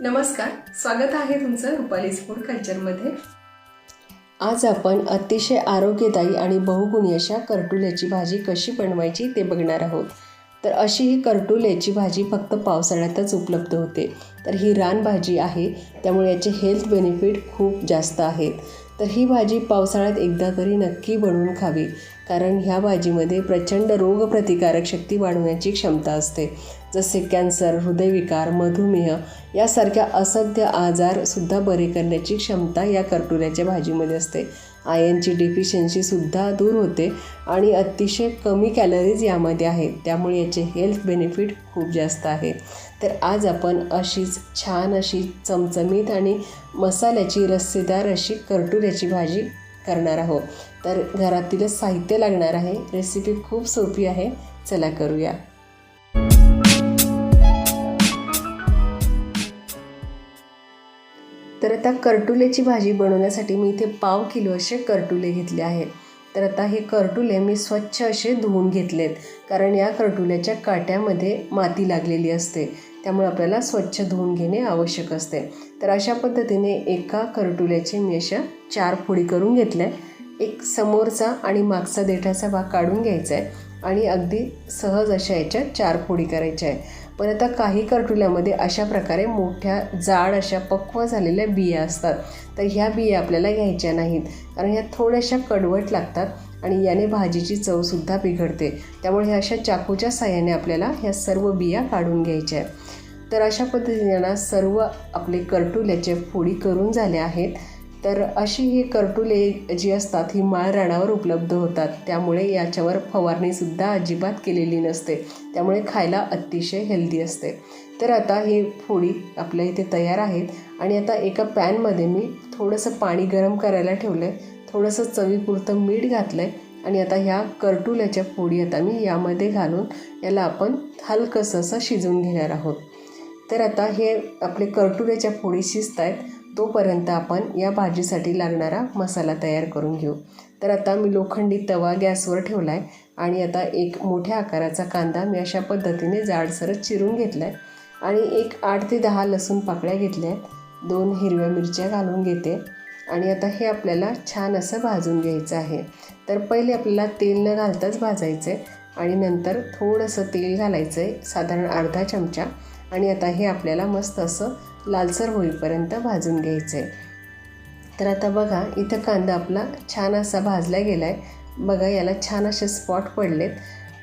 नमस्कार स्वागत आहे तुमचं रुपालीज फूड कल्चरमध्ये. आज आपण अतिशय आरोग्यदायी आणि बहुगुणी अशा करटुल्याची भाजी कशी बनवायची ते बघणार आहोत. तर अशी ही करटुल्याची भाजी फक्त पावसाळ्यातच उपलब्ध होते. तर ही रानभाजी आहे त्यामुळे याचे हेल्थ बेनिफिट खूप जास्त आहेत. तर ही भाजी पावसाळ्यात एकदा तरी नक्की बनवून खावी. कारण ह्या भाजीमध्ये प्रचंड रोगप्रतिकारक शक्ती वाढवण्याची क्षमता असते. जसे कॅन्सर हृदयविकार मधुमेह यासारख्या असध्य आजारसुद्धा बरे करण्याची क्षमता या कर्टुऱ्याच्या भाजीमध्ये असते. आयनची डिफिशियन्सीसुद्धा दूर होते आणि अतिशय कमी कॅलरीज यामध्ये आहेत त्यामुळे याचे हेल्थ बेनिफिट खूप जास्त आहे. तर आज आपण अशीच छान अशी चमचमीत आणि मसाल्याची रस्सेदार अशी कर्टुऱ्याची भाजी करणार आहोत. तर घरातीलच साहित्य लागणार आहे. रेसिपी खूप सोपी आहे. चला करूया. तर आता करटुलेची भाजी बनवण्यासाठी मी इथे पाव किलो असे करटुले घेतले आहेत. तर आता हे करटुले मी स्वच्छ असे धुवून घेतलेत. कारण या करटुल्याच्या काट्यामध्ये माती लागलेली असते. त्यामुळे आपल्याला स्वच्छ धुवून घेणे आवश्यक असते. तर अशा पद्धतीने एका करटुल्याची मी अशा चार फोडी करून घेतल्या. एक समोरचा आणि मागचा देठाचा भाग काढून घ्यायचा आहे आणि अगदी सहज अशा याच्या चार फोडी करायच्या आहे पण आता काही करटुल्यामध्ये अशा प्रकारे मोठ्या जाड अशा पक्व झालेल्या बिया असतात. तर ह्या बिया आपल्याला घ्यायच्या नाहीत. कारण ह्या थोड्याशा कडवट लागतात. आणि याने भाजीची चवसुद्धा बिघडते. त्यामुळे ह्या अशा चाकूच्या साह्याने आपल्याला ह्या सर्व बिया काढून घ्यायच्या आहे तर अशा पद्धतीने ना सर्व आपले करटुल्याचे फोडी करून झाल्या आहेत. तर अशी ही करटुले जी असतात ही माळराणावर उपलब्ध होतात. त्यामुळे याच्यावर फवारणीसुद्धा अजिबात केलेली नसते. त्यामुळे खायला अतिशय हेल्दी असते. तर आता ही फोडी आपल्या इथे तयार आहेत. आणि आता एका पॅनमध्ये मी थोडंसं पाणी गरम करायला ठेवलं आहे थोडंसं चवीपुरतं मीठ घातलं आहे आणि आता ह्या करटुल्याच्या फोडी आता मी यामध्ये घालून याला आपण हलकंसं असं शिजवून घेणार आहोत. तर आता हे आपले करटुल्याच्या फोडी शिजत आहेत तोपर्यंत आपण या भाजीसाठी लागणारा मसाला तयार करून घेऊ. तर आता मी लोखंडी तवा गॅसवर ठेवला आहे आणि आता एक मोठ्या आकाराचा कांदा मी अशा पद्धतीने जाडसरच चिरून घेतला आहे आणि एक आठ ते दहा लसूण पाकळ्या घेतल्या आहेत. दोन हिरव्या मिरच्या घालून घेते. आणि आता हे आपल्याला छान असं भाजून घ्यायचं आहे. तर पहिले आपल्याला तेल न घालताच भाजायचं. आहे आणि नंतर थोडंसं तेल घालायचं आहे साधारण अर्धा चमचा. आणि आता हे आपल्याला मस्त असं लालसर होईपर्यंत भाजून घ्यायचं आहे तर आता बघा इथं कांदा आपला छान असा भाजला गेला आहे बघा याला छान असे स्पॉट पडलेत.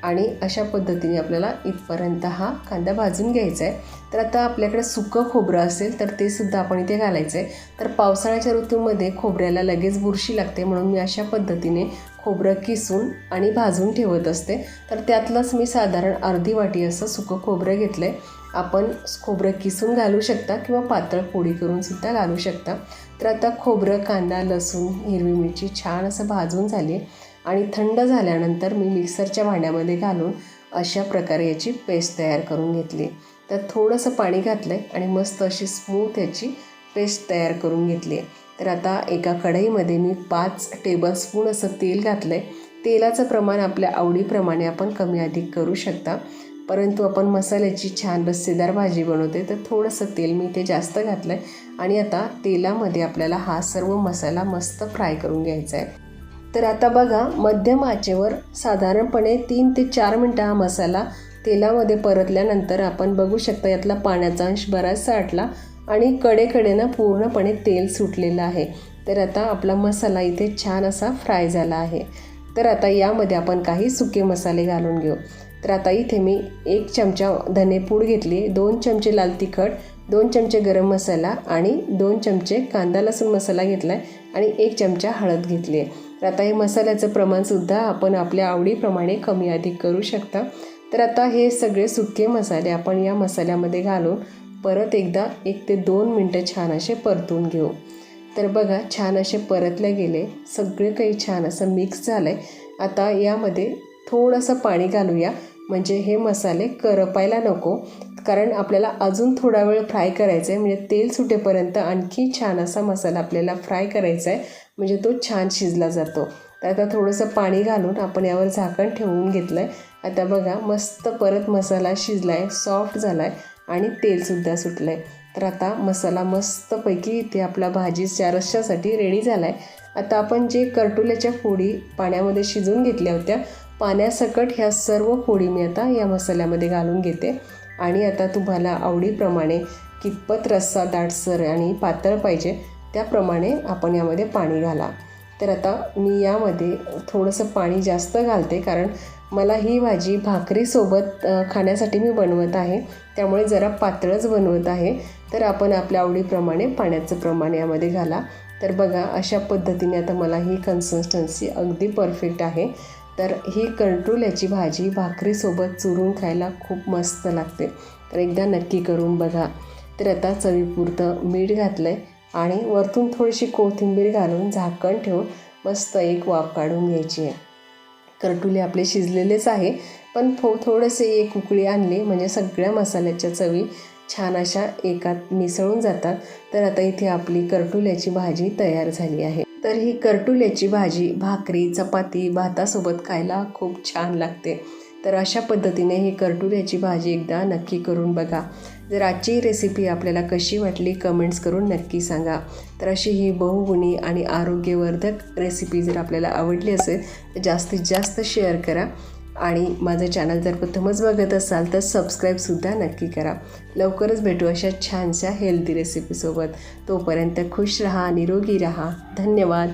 आणि अशा पद्धतीने आपल्याला इथपर्यंत हा कांदा भाजून घ्यायचा आहे. तर आता आपल्याकडे सुकं खोबरं असेल तर ते सुद्धा आपण इथे घालायचं आहे. तर पावसाळ्याच्या ऋतूमध्ये खोबऱ्याला लगेच बुरशी लागते म्हणून मी अशा पद्धतीने खोबरं किसून आणि भाजून ठेवत असते. तर त्यातलंच मी साधारण अर्धी वाटी असं सुकं खोबरं घेतलं आहे आपण खोबरं किसून घालू शकता किंवा पातळ पोळी करूनसुद्धा घालू शकता. तर आता खोबरं कांदा लसूण हिरवी मिरची छान असं भाजून झाली आहे. आणि थंड झाल्यानंतर मी मिक्सरच्या भांड्यामध्ये घालून अशा प्रकारे याची पेस्ट तयार करून घेतली. तर थोडंसं पाणी घातलं आहे आणि मस्त अशी स्मूथ याची पेस्ट तयार करून घेतली. आहे तर आता एका कढईमध्ये मी पाच टेबलस्पून असं तेल घातलं आहे तेलाचं प्रमाण आपल्या आवडीप्रमाणे आपण कमी अधिक करू शकता. परंतु आपण मसाल्याची छान रस्सेदार भाजी बनवते तर थोडंसं तेल मी ते जास्त घातलं आहे आणि आता तेलामध्ये आपल्याला हा सर्व मसाला मस्त फ्राय करून घ्यायचा आहे. तर आता बघा मध्यम आचेवर साधारणपणे तीन ते चार मिनटं हा मसाला तेलामध्ये परतल्यानंतर आपण बघू शकता यातला पाण्याचा अंश बराचसा आटला आणि कडेकडेनं पूर्णपणे तेल सुटलेलं आहे. तर आता आपला मसाला इथे छान असा फ्राय झाला आहे. तर आता यामध्ये आपण काही सुके मसाले घालून घेऊ. तर आता इथे मी एक चमचा धनेपूड घेतली दोन चमचे लाल तिखट दोन चमचे गरम मसाला आणि दोन चमचे कांदा लसूण मसाला घेतला आहे आणि एक चमचा हळद घेतली आहे. तर आता हे मसाल्याचं प्रमाणसुद्धा आपण आपल्या आवडीप्रमाणे कमी अधिक करू शकता. तर आता हे सगळे सुके मसाले आपण या मसाल्यामध्ये घालून परत एकदा एक ते दोन मिनटं छान असे परतून घेऊ. तर बघा छान असे परतले गेले. सगळे काही छान असं मिक्स झालं आहे आता यामध्ये थोडंसं पाणी घालूया. म्हणजे हे मसाले करपायला नको कारण आपल्याला अजून थोडा वेळ फ्राय करायचा आहे म्हणजे तेल सुटेपर्यंत आणखी छान असा मसाला आपल्याला फ्राय करायचा आहे म्हणजे तो छान शिजला जातो. तर आता थोडंसं पाणी घालून आपण यावर झाकण ठेवून घेतलं आहे आता बघा मस्त परत मसाला शिजला आहे सॉफ्ट झाला आहे आणि तेलसुद्धा सुटलं आहे तर आता मसाला मस्तपैकी इथे आपला भाजीच्या रश्श्यासाठी रेडी झाला आहे आता आपण जे करटुल्याच्या फोडी पाण्यामध्ये शिजून घेतल्या होत्या पाण्यासकट ह्या सर्व फोडी मी आता या मसाल्यामध्ये घालून घेते. आणि आता तुम्हाला आवडीप्रमाणे कितपत रस्सा दाटसर आणि पातळ पाहिजे त्याप्रमाणे आपण यामध्ये पाणी घाला. तर आता मी यामध्ये थोडंसं पाणी जास्त घालते कारण मला ही भाजी भाकरीसोबत खाण्यासाठी मी बनवत आहे. त्यामुळे जरा पातळच बनवत आहे. तर आपण आपल्या आवडीप्रमाणे पाण्याचं प्रमाण यामध्ये घाला. तर बघा अशा पद्धतीने आता मला ही कन्सिस्टन्सी अगदी परफेक्ट आहे. तर ही कंट्रोल्याची भाजी भाकरीसोबत चुरून खायला खूप मस्त लागते. तर एकदा नक्की करून बघा. तर आता चवीपुरतं मीठ घातलं आहे आणि वरतून थोडीशी कोथिंबीर घालून झाकण ठेवून मस्त एक वाफ काढून घ्यायची आहे. करटुले आपले शिजलेलेच आहे पण थो थोडेसे एक उकळी आणली म्हणजे सगळ्या मसाल्याच्या चवी छान अशा एकात मिसळून जातात. तर आता इथे आपली करटुल्याची भाजी तयार झाली आहे. तर ही करटुल्याची भाजी भाकरी चपाती भातासोबत खायला खूप छान लागते. तर अशा पद्धतीने ही करटुल्याची भाजी एकदा नक्की करून बघा. जर आजची रेसिपी आपल्याला कशी वाटली कमेंट्स करून नक्की सांगा. तर अशी ही बहुगुणी आणि आरोग्यवर्धक रेसिपी जर आपल्याला आवडली असेल तर जास्तीत जास्त शेअर करा. आणि माझं चॅनल जर प्रथमच बघत असाल तर सबस्क्राईबसुद्धा नक्की करा. लवकरच भेटू अशा छानशा हेल्दी रेसिपीसोबत तोपर्यंत खुश रहा निरोगी रहा. धन्यवाद.